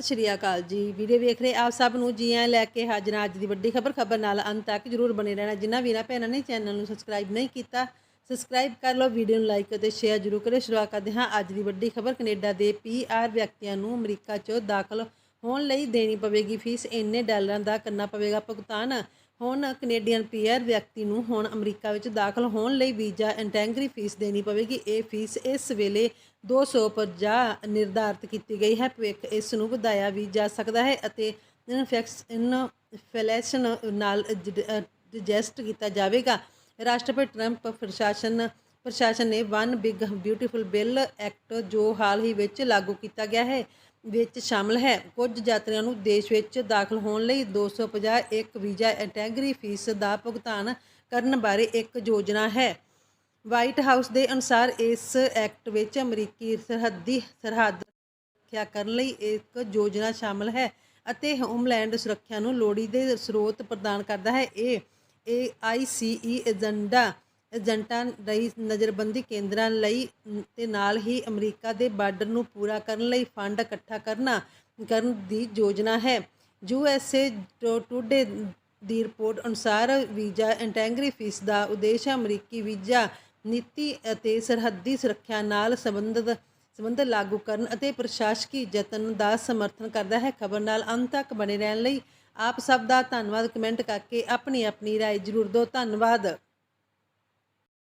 ਸਤਿ ਸ਼੍ਰੀ ਅਕਾਲ ਜੀ। ਵੀਡੀਓ ਵੇਖ ਰਹੇ ਆਪ ਸਭ ਨੂੰ ਜੀ ਆਇਆਂ ਲੈ ਕੇ ਹਾਜ਼ਰ ਹਾਂ ਅੱਜ ਦੀ ਵੱਡੀ ਖਬਰ ਖਬਰ ਨਾਲ ਅੰਤ ਤੱਕ ਜਰੂਰ ਬਣੇ ਰਹਿਣਾ। ਜਿਨ੍ਹਾਂ ਵੀਰਾਂ ਭੈਣਾਂ ਨੇ ਚੈਨਲ ਨੂੰ ਸਬਸਕ੍ਰਾਈਬ ਨਹੀਂ ਕੀਤਾ, ਸਬਸਕ੍ਰਾਈਬ ਕਰ ਲਓ, ਵੀਡੀਓ ਨੂੰ ਲਾਈਕ ਅਤੇ ਸ਼ੇਅਰ ਜਰੂਰ ਕਰਿਓ। ਸ਼ੁਰੂਆਤ ਕਰਦੇ ਹਾਂ ਅੱਜ ਦੀ ਵੱਡੀ ਖਬਰ। ਕੈਨੇਡਾ ਦੇ ਪੀਆਰ ਵਿਅਕਤੀਆਂ ਨੂੰ ਅਮਰੀਕਾ 'ਚ ਦਾਖਲ ਹੋਣ ਲਈ ਦੇਣੀ ਪਵੇਗੀ ਫੀਸ। ਇੰਨੇ ਡਾਲਰਾਂ ਦਾ ਕਰਨਾ ਪਵੇਗਾ ਭੁਗਤਾਨ। ਹੁਣ ਕੈਨੇਡੀਅਨ ਪੀਆਰ ਵਿਅਕਤੀ ਨੂੰ ਹੁਣ ਅਮਰੀਕਾ ਵਿੱਚ ਦਾਖਲ ਹੋਣ ਲਈ ਵੀਜ਼ਾ ਇੰਟੈਂਗਰੀ ਫੀਸ ਦੇਣੀ ਪਵੇਗੀ। ਇਹ ਫੀਸ ਇਸ ਵੇਲੇ 250 ਨਿਰਧਾਰਤ ਕੀਤੀ ਗਈ ਹੈ। ਭਵਿੱਖ ਇਸ ਨੂੰ ਵਧਾਇਆ ਵੀ ਜਾ ਸਕਦਾ ਹੈ ਅਤੇ ਇਨਫੈਕਸ ਇਨਫਲੇਸ਼ਨ ਨਾਲ ਡਿਜੈਸਟ ਕੀਤਾ ਜਾਵੇਗਾ। ਰਾਸ਼ਟਰਪਤੀ ਟਰੰਪ ਪ੍ਰਸ਼ਾਸਨ ਪ੍ਰਸ਼ਾਸਨ ਨੇ one big beautiful bill act ਜੋ ਹਾਲ ਹੀ ਵਿੱਚ ਲਾਗੂ ਕੀਤਾ ਗਿਆ ਹੈ। ਵਿੱਚ ਸ਼ਾਮਲ ਹੈ। ਕੁਝ ਯਾਤਰੀਆਂ ਨੂੰ ਦੇਸ਼ ਵਿੱਚ ਦਾਖਲ ਹੋਣ ਲਈ 250 ਇੱਕ ਵੀਜ਼ਾ ਇੰਟੈਗਰੀ ਫੀਸ ਦਾ ਭੁਗਤਾਨ ਕਰਨ ਬਾਰੇ ਇੱਕ ਯੋਜਨਾ ਹੈ। ਵਾਈਟ ਹਾਊਸ ਦੇ ਅਨੁਸਾਰ ਇਸ ਐਕਟ ਵਿੱਚ ਅਮਰੀਕੀ ਸਰਹੱਦੀ, ਸਰਹੱਦ ਰੱਖਿਆ ਕਰਨ ਲਈ ਇੱਕ ਯੋਜਨਾ ਸ਼ਾਮਲ ਹੈ ਅਤੇ ਹੋਮਲੈਂਡ ਸੁਰੱਖਿਆ ਨੂੰ ਲੋੜੀਂਦੇ ਸਰੋਤ ਪ੍ਰਦਾਨ ਕਰਦਾ ਹੈ। ਇਹ ਇਹ ਆਈਸੀਈ ਏਜੰਡਾ ਏਜੰਟਾਂ ਲਈ ਨਜ਼ਰਬੰਦੀ ਕੇਂਦਰਾਂ ਲਈ ਨ- ਤੇ ਨਾਲ ਹੀ ਅਮਰੀਕਾ ਦੇ ਬਾਰਡਰ ਨੂੰ ਪੂਰਾ ਕਰਨ ਲਈ ਫੰਡ ਇਕੱਠਾ ਕਰਨਾ ਕਰਨ ਦੀ ਯੋਜਨਾ ਹੈ ਯੂਐਸਏ ਟੁਡੇ ਦੀ ਰਿਪੋਰਟ ਅਨੁਸਾਰ ਵੀਜ਼ਾ ਇੰਟੈਗਰੀ ਫੀਸ ਦਾ ਉਦੇਸ਼ ਅਮਰੀਕੀ ਵੀਜ਼ਾ ਨੀਤੀ ਅਤੇ ਸਰਹੱਦੀ ਸੁਰੱਖਿਆ ਨਾਲ ਸੰਬੰਧਿਤ ਸੰਬੰਧ ਲਾਗੂ ਕਰਨ ਅਤੇ ਪ੍ਰਸ਼ਾਸਕੀ ਯਤਨ ਦਾ ਸਮਰਥਨ ਕਰਦਾ ਹੈ ਖਬਰ ਨਾਲ ਅੰਤ ਤੱਕ ਬਣੇ ਰਹਿਣ ਲਈ ਆਪ ਸਭ ਦਾ ਧੰਨਵਾਦ ਕਮੈਂਟ ਕਰਕੇ ਆਪਣੀ ਆਪਣੀ رائے ਜ਼ਰੂਰ ਦਿਓ ਧੰਨਵਾਦ